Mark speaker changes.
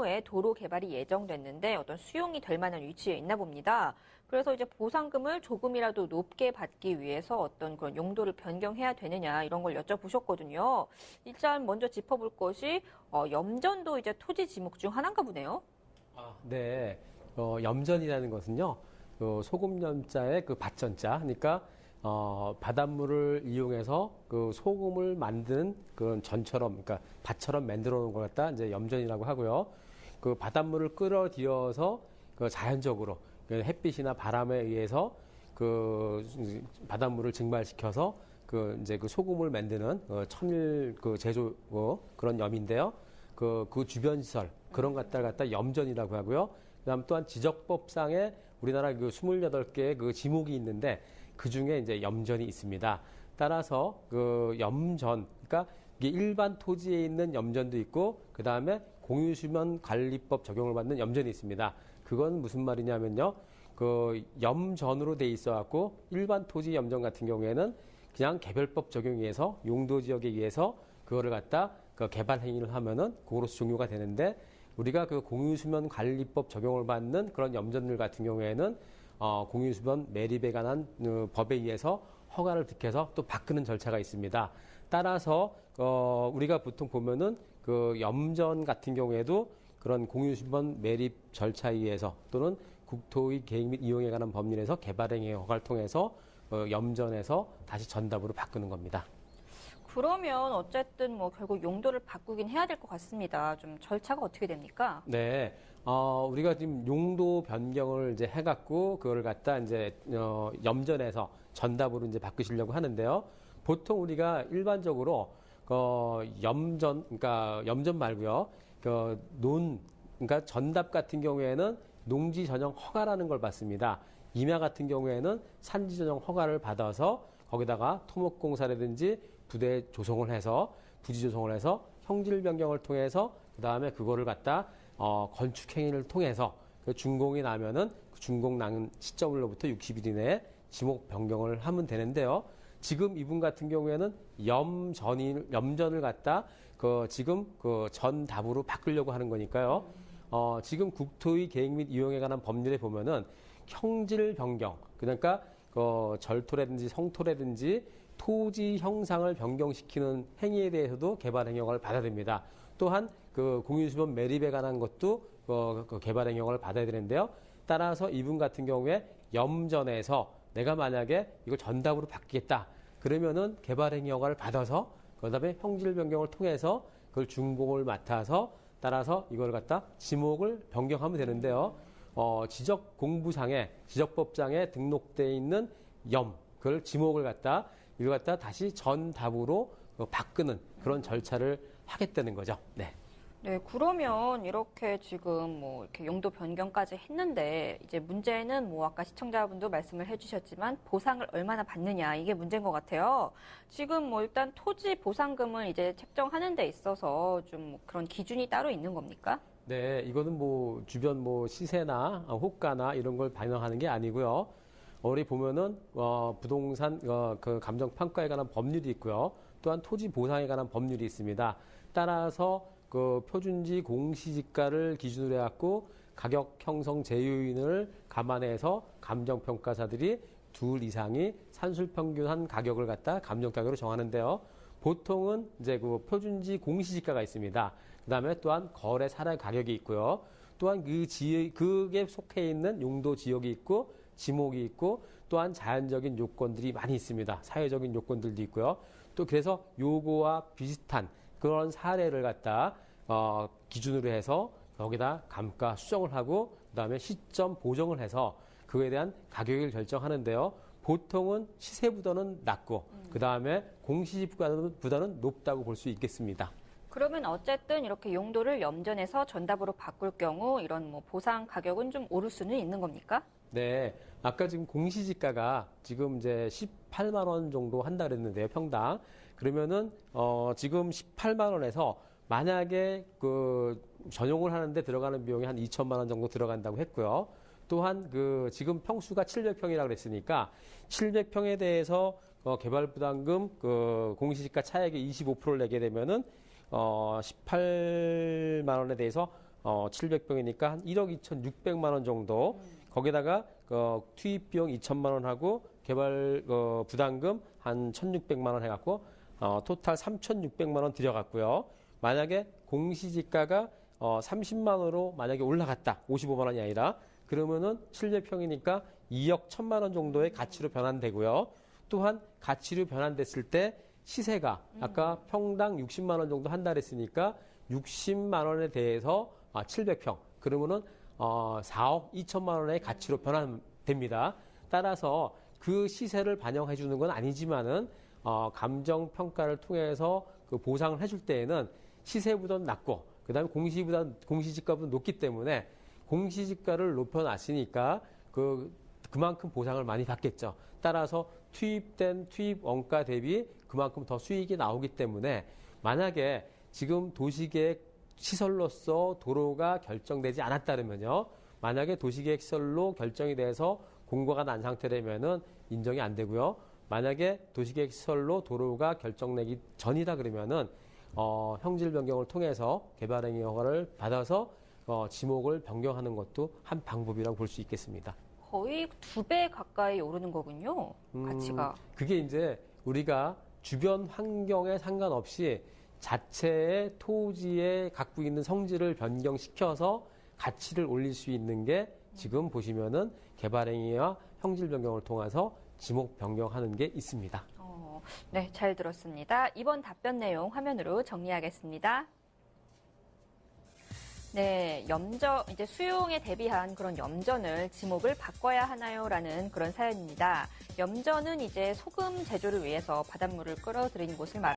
Speaker 1: 후에 도로 개발이 예정됐는데 어떤 수용이 될 만한 위치에 있나 봅니다. 그래서 이제 보상금을 조금이라도 높게 받기 위해서 어떤 그런 용도를 변경해야 되느냐 이런 걸 여쭤보셨거든요. 일단 먼저 짚어볼 것이 어, 염전도 이제 토지 지목 중 하나인가 보네요.
Speaker 2: 아, 네. 어, 염전이라는 것은요, 그 소금 염자의 그 밭전자. 그러니까, 어, 바닷물을 이용해서 그 소금을 만드는 그런 전처럼, 그러니까 밭처럼 만들어 놓은 걸 갖다 이제 염전이라고 하고요. 그 바닷물을 끌어들여서 그 자연적으로 그 햇빛이나 바람에 의해서 그 바닷물을 증발시켜서 그 이제 그 소금을 만드는 어, 천일 그 제조 어, 그런 염인데요. 그, 그 주변 시설 그런 것들 갖다 염전이라고 하고요. 그다음 또한 지적법상에 우리나라 그 28개의 그 지목이 있는데 그 중에 이제 염전이 있습니다. 따라서 그 염전, 그러니까 이게 일반 토지에 있는 염전도 있고 그 다음에 공유수면 관리법 적용을 받는 염전이 있습니다. 그건 무슨 말이냐면요. 그 염전으로 돼 있어 갖고 일반 토지 염전 같은 경우에는 그냥 개별법 적용에 의해서 용도 지역에 의해서 그거를 갖다 그 개발 행위를 하면은 그거로서 종료가 되는데 우리가 그 공유수면 관리법 적용을 받는 그런 염전들 같은 경우에는 어, 공유수면 매립에 관한 어, 법에 의해서 허가를 득해서 또 바꾸는 절차가 있습니다. 따라서 어, 우리가 보통 보면은 그 염전 같은 경우에도 그런 공유수면 매립 절차에 의해서 또는 국토의 계획 및 이용에 관한 법률에서 개발행위 허가를 통해서 어, 염전에서 다시 전답으로 바꾸는 겁니다.
Speaker 1: 그러면 어쨌든 뭐 결국 용도를 바꾸긴 해야 될 것 같습니다. 좀 절차가 어떻게 됩니까?
Speaker 2: 네. 어, 우리가 지금 용도 변경을 이제 해갖고 그걸 갖다 이제 어, 염전에서 전답으로 이제 바꾸시려고 하는데요. 보통 우리가 일반적으로 어, 염전, 그러니까 염전 말고요. 그 논, 그러니까 전답 같은 경우에는 농지 전용 허가라는 걸 받습니다. 임야 같은 경우에는 산지 전용 허가를 받아서 거기다가 토목공사라든지 부대 조성을 해서 부지 조성을 해서 형질 변경을 통해서 그 다음에 그거를 갖다 어, 건축 행위를 통해서 그 준공이 나면은 그 준공 난 시점으로부터 60일 이내에 지목 변경을 하면 되는데요. 지금 이분 같은 경우에는 염전이 염전을 갖다 그 지금 그 전답으로 바꾸려고 하는 거니까요. 어, 지금 국토의 계획 및 이용에 관한 법률에 보면은 형질 변경 그러니까 그 절토라든지 성토라든지 토지 형상을 변경시키는 행위에 대해서도 개발 행령을 받아야 됩니다. 또한 그 공유수변 매립에 관한 것도 그, 그 개발 행령을 받아야 되는데요. 따라서 이분 같은 경우에 염전에서 내가 만약에 이걸 전답으로 바뀌겠다. 그러면은 개발 행령을 받아서 그다음에 형질 변경을 통해서 그걸 준공을 맡아서 따라서 이걸 갖다 지목을 변경하면 되는데요. 어, 지적 공부상에 지적법상에 등록돼 있는 염 그걸 지목을 갖다 이걸 갖다 다시 전 답으로 어, 바꾸는 그런 절차를 하겠다는 거죠. 네.
Speaker 1: 네, 그러면 이렇게 지금 뭐 이렇게 용도 변경까지 했는데 이제 문제는 뭐 아까 시청자분도 말씀을 해주셨지만 보상을 얼마나 받느냐 이게 문제인 것 같아요. 지금 뭐 일단 토지 보상금을 이제 책정하는 데 있어서 좀 그런 기준이 따로 있는 겁니까?
Speaker 2: 네, 이거는 뭐 주변 뭐 시세나 호가나 이런 걸 반영하는 게 아니고요. 우리 보면은 어, 부동산 어, 그 감정 평가에 관한 법률이 있고요. 또한 토지 보상에 관한 법률이 있습니다. 따라서 그 표준지 공시지가를 기준으로 해갖고 가격 형성 제휴인을 감안해서 감정 평가사들이 둘 이상이 산술 평균한 가격을 갖다 감정 가격으로 정하는데요. 보통은 이제 그 표준지 공시지가가 있습니다. 그 다음에 또한 거래 사례 가격이 있고요. 또한 그 지역 그게 속해 있는 용도 지역이 있고 지목이 있고 또한 자연적인 요건들이 많이 있습니다. 사회적인 요건들도 있고요. 또 그래서 요거와 비슷한 그런 사례를 갖다 어, 기준으로 해서 여기다 감가 수정을 하고 그다음에 시점 보정을 해서 그거에 대한 가격을 결정하는데요. 보통은 시세보다는 낮고 그다음에 공시지가보다는 높다고 볼 수 있겠습니다.
Speaker 1: 그러면 어쨌든 이렇게 용도를 염전에서 전답으로 바꿀 경우 이런 뭐 보상 가격은 좀 오를 수는 있는 겁니까?
Speaker 2: 네. 아까 지금 공시지가가 지금 이제 18만 원 정도 한다 그랬는데요, 평당. 그러면은 어 지금 18만 원에서 만약에 그 전용을 하는데 들어가는 비용이 한 2천만 원 정도 들어간다고 했고요. 또한 그 지금 평수가 700평이라고 그랬으니까 700평에 대해서 어 개발 부담금 그 공시지가 차액의 25%를 내게 되면은 어 18만 원에 대해서 어, 700병이니까 한 1억 2,600만 원 정도. 거기다가 어, 투입 비용 2천만 원 하고 개발 어, 부담금 한 1,600만 원 해갖고 어, 토탈 3,600만 원 들여갔고요. 만약에 공시지가가 어, 30만 원으로 만약에 올라갔다. 55만 원이 아니라 그러면은 700평이니까 2억 1천만 원 정도의 가치로 변환되고요. 또한 가치로 변환됐을 때 시세가 아까 평당 60만 원 정도 한다 그랬으니까 60만 원에 대해서 아, 700평 그러면은 어, 4억 2천만 원의 가치로 변환됩니다. 따라서 그 시세를 반영해 주는 건 아니지만은 어, 감정 평가를 통해서 그 보상을 해줄 때에는 시세보다는 낮고 그다음에 공시보다 공시지가보다 높기 때문에 공시지가를 높여놨으니까 그 그만큼 보상을 많이 받겠죠. 따라서 투입된 투입 원가 대비 그만큼 더 수익이 나오기 때문에 만약에 지금 도시계획 시설로서 도로가 결정되지 않았다면요. 만약에 도시계획 시설로 결정이 돼서 공고가 난 상태라면은 인정이 안 되고요. 만약에 도시계획 시설로 도로가 결정되기 전이다 그러면은 어, 형질 변경을 통해서 개발행위 허가를 받아서 어, 지목을 변경하는 것도 한 방법이라고 볼 수 있겠습니다.
Speaker 1: 거의 두 배 가까이 오르는 거군요.
Speaker 2: 음,
Speaker 1: 가치가.
Speaker 2: 그게 이제 우리가 주변 환경에 상관없이 자체의 토지에 갖고 있는 성질을 변경시켜서 가치를 올릴 수 있는 게 지금 보시면은 개발행위와 형질 변경을 통해서 지목 변경하는 게 있습니다.
Speaker 1: 어, 네, 잘 들었습니다. 이번 답변 내용 화면으로 정리하겠습니다. 네, 염전, 이제 수용에 대비한 그런 염전을 지목을 바꿔야 하나요? 라는 그런 사연입니다. 염전은 이제 소금 제조를 위해서 바닷물을 끌어들인 곳을 말